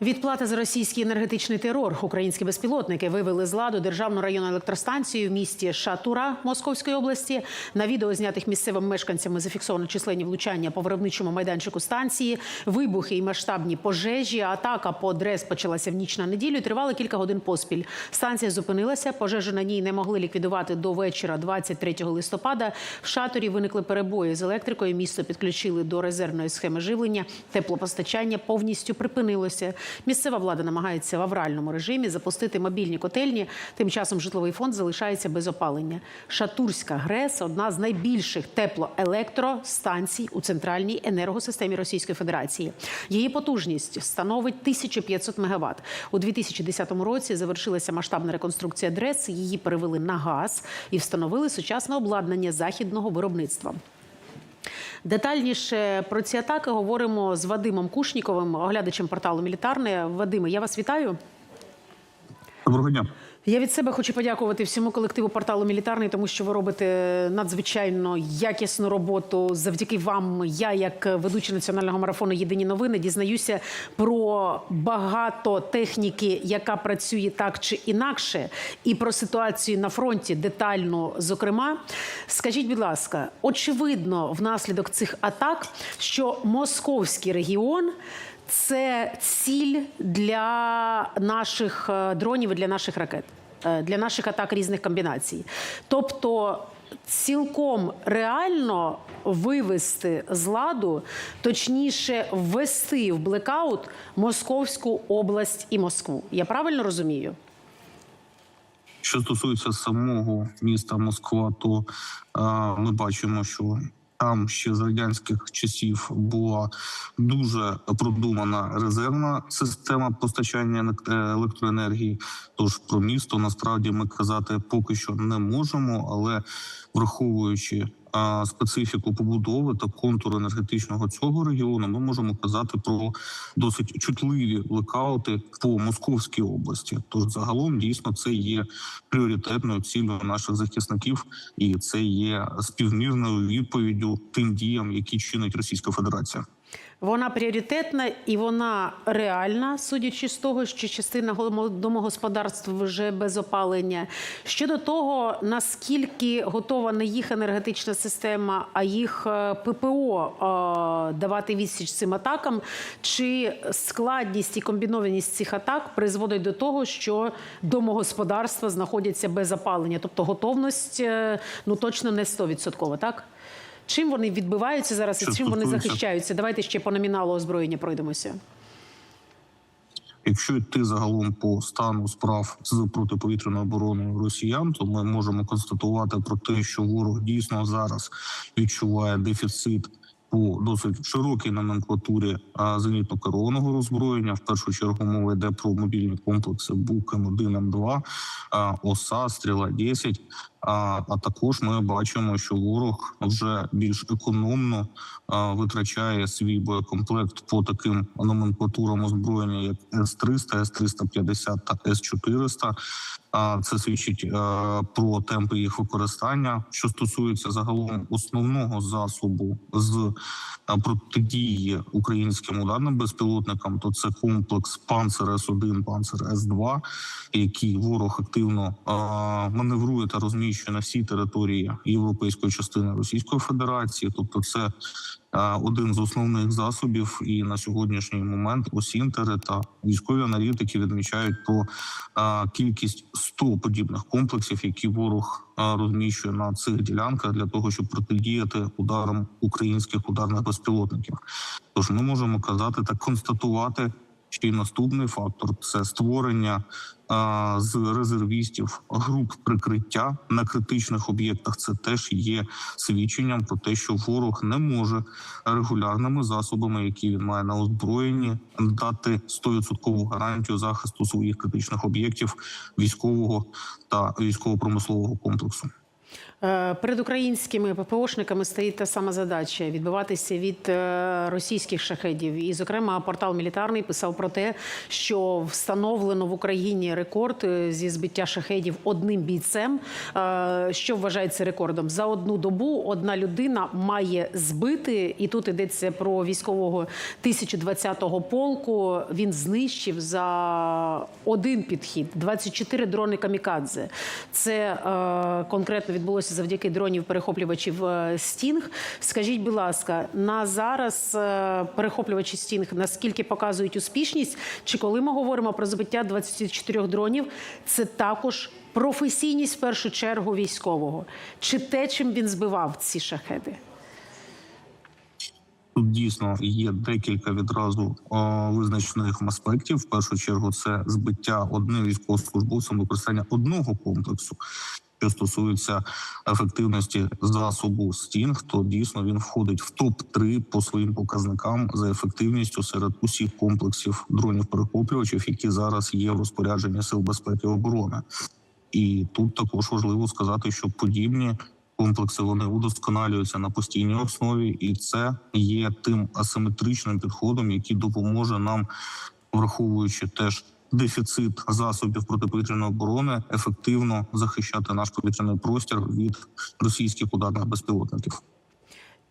Відплата за російський енергетичний терор. Українські безпілотники вивели з ладу державну районну електростанцію в місті Шатура Московської області. На відео, знятих місцевими мешканцями, зафіксовано численні влучання по виробничому майданчику станції, вибухи і масштабні пожежі. Атака по ДРЕС почалася в ніч на неділю. і Тривала кілька годин поспіль. Станція зупинилася. Пожежу на ній не могли ліквідувати до вечора, 23 листопада. В шаторі виникли перебої з електрикою. Місто підключили до резервної схеми живлення. Теплопостачання повністю припинилося. Місцева влада намагається в авральному режимі запустити мобільні котельні. Тим часом житловий фонд залишається без опалення. Шатурська ГРЕС одна з найбільших теплоелектростанцій у центральній енергосистемі Російської Федерації. Її потужність становить 1500 МВт. У 2010 році завершилася масштабна реконструкція ДРЕС. Її перевели на газ і встановили сучасне обладнання західного виробництва. Детальніше про ці атаки говоримо з Вадимом Кушніковим, оглядачем порталу Мілітарне. Вадиме, я вас вітаю. Доброго дня. Я від себе хочу подякувати всьому колективу порталу Мілітарний, тому що ви робите надзвичайно якісну роботу. Завдяки вам, я, як ведучий національного марафону Єдині новини, дізнаюся про багато техніки, яка працює так чи інакше, і про ситуацію на фронті детально. Зокрема, скажіть, будь ласка, очевидно, внаслідок цих атак, що московський регіон. Це ціль для наших е, дронів і для наших ракет, е, для наших атак різних комбінацій. Тобто цілком реально вивести з ладу, точніше, ввести в блекаут Московську область і Москву. Я правильно розумію? Що стосується самого міста Москва, то е, ми бачимо, що там ще з радянських часів була дуже продумана резервна система постачання е, електроенергії. Тож про місто насправді ми казати поки що не можемо, але враховуючи специфіку побудови та контуру енергетичного цього регіону, ми можемо казати про досить чутливі блекаути по Московській області. Тож загалом дійсно це є пріоритетною ціллю наших захисників, і це є співмірною відповіддю тим діям, які чинить Російська Федерація. Вона пріоритетна і вона реальна, судячи з того, що частина домогосподарств вже без опалення. Щодо того, наскільки готова не їх енергетична система, а їх е, ППО е, давати відсіч цим атакам, чи складність і комбінованість цих атак призводить до того, що домогосподарства знаходяться без опалення, тобто готовність е, ну точно не 100%, так? Чим вони відбиваються зараз і чим вони захищаються? Давайте ще по номіналу озброєння пройдемося. Якщо йти загалом по стану справ з протиповітряною обороною росіян, то ми можемо констатувати про те, що ворог дійсно зараз відчуває дефіцит по досить широкій номенклатурі зенітно керованого роззброєння. В першу чергу мова йде про мобільні комплекси БУК М1, М2, ОСА, Стріла 10 а, також ми бачимо, що ворог вже більш економно витрачає свій боєкомплект по таким номенклатурам озброєння, як С-300, С-350 та С-400. А це свідчить е, про темпи їх використання. Що стосується загалом основного засобу з протидії українським ударним безпілотникам, то це комплекс Панцер С-1, Панцер С-2, який ворог активно маневрує та розміщує на всій території європейської частини Російської Федерації. Тобто, це е, один з основних засобів, і на сьогоднішній момент осінтери та військові аналітики відмічають про е, кількість 100 подібних комплексів, які ворог е, розміщує на цих ділянках для того, щоб протидіяти ударам українських ударних безпілотників. Тож ми можемо казати та констатувати. Ще й наступний фактор це створення а, з резервістів груп прикриття на критичних об'єктах. Це теж є свідченням про те, що ворог не може регулярними засобами, які він має на озброєнні, дати 100% гарантію захисту своїх критичних об'єктів військового та військово-промислового комплексу. Е, Перед українськими ППОшниками стоїть та сама задача відбиватися від е, російських шахедів. І, зокрема, портал мілітарний писав про те, що встановлено в Україні рекорд е, зі збиття шахедів одним бійцем. Що вважається рекордом? За одну добу одна людина має збити, і тут йдеться про військового 1020-го полку. Він знищив за один підхід 24 дрони камікадзе. Це конкретно відбулося завдяки дронів перехоплювачів е, Стінг. Скажіть, будь ласка, на зараз е, перехоплювачі Стінг наскільки показують успішність? Чи коли ми говоримо про збиття 24 дронів, це також професійність в першу чергу військового? Чи те, чим він збивав ці шахеди? Тут дійсно є декілька відразу е, визначених аспектів. В першу чергу, це збиття одним військовослужбовцем використання одного комплексу. Що стосується ефективності засобу Стінг, то дійсно він входить в топ 3 по своїм показникам за ефективністю серед усіх комплексів дронів перехоплювачів, які зараз є в розпорядженні сил безпеки і оборони. І тут також важливо сказати, що подібні комплекси вони удосконалюються на постійній основі, і це є тим асиметричним підходом, який допоможе нам, враховуючи теж дефіцит засобів протиповітряної оборони, ефективно захищати наш повітряний простір від російських ударних безпілотників.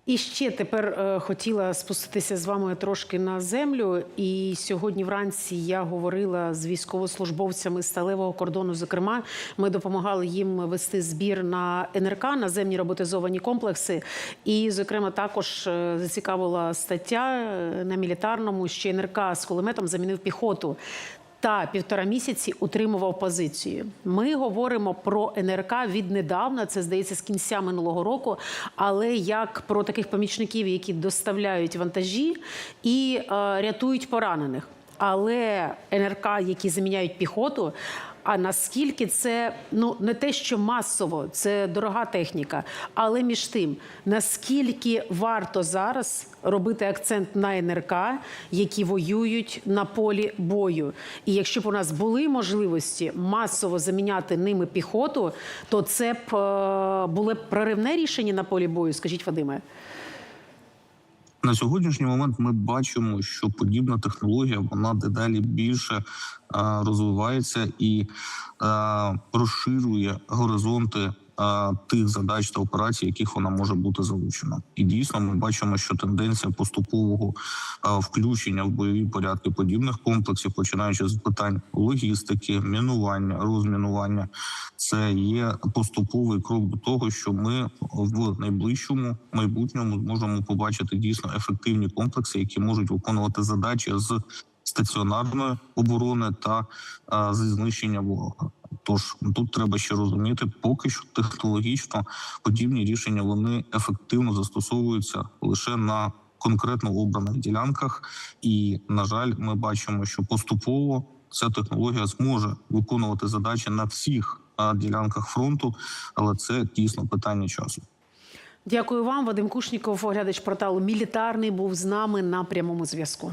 І ще тепер е, хотіла спуститися з вами трошки на землю. І сьогодні вранці я говорила з військовослужбовцями сталевого кордону. Зокрема, ми допомагали їм вести збір на НРК наземні роботизовані комплекси. І, зокрема, також е, зацікавила стаття е, на мілітарному, що НРК з кулеметом замінив піхоту. Та півтора місяці утримував позицію. Ми говоримо про НРК віднедавна, це здається з кінця минулого року. Але як про таких помічників, які доставляють вантажі і е, рятують поранених. Але НРК, які заміняють піхоту. А наскільки це ну не те, що масово, це дорога техніка, але між тим, наскільки варто зараз робити акцент на НРК, які воюють на полі бою? І якщо б у нас були можливості масово заміняти ними піхоту, то це б е, було б проривне рішення на полі бою. Скажіть, Вадиме. На сьогоднішній момент ми бачимо, що подібна технологія вона дедалі більше розвивається і розширює горизонти тих задач та операцій, яких вона може бути залучена. І дійсно ми бачимо, що тенденція поступового включення в бойові порядки подібних комплексів, починаючи з питань логістики, мінування, розмінування, це є поступовий крок до того, що ми в найближчому майбутньому зможемо побачити дійсно ефективні комплекси, які можуть виконувати задачі з стаціонарної оборони та зі знищення ворога. Тож тут треба ще розуміти, поки що технологічно подібні рішення вони ефективно застосовуються лише на конкретно обраних ділянках, і на жаль, ми бачимо, що поступово ця технологія зможе виконувати задачі на всіх ділянках фронту, але це дійсно питання часу. Дякую вам, Вадим Кушніков, оглядач порталу Мілітарний, був з нами на прямому зв'язку.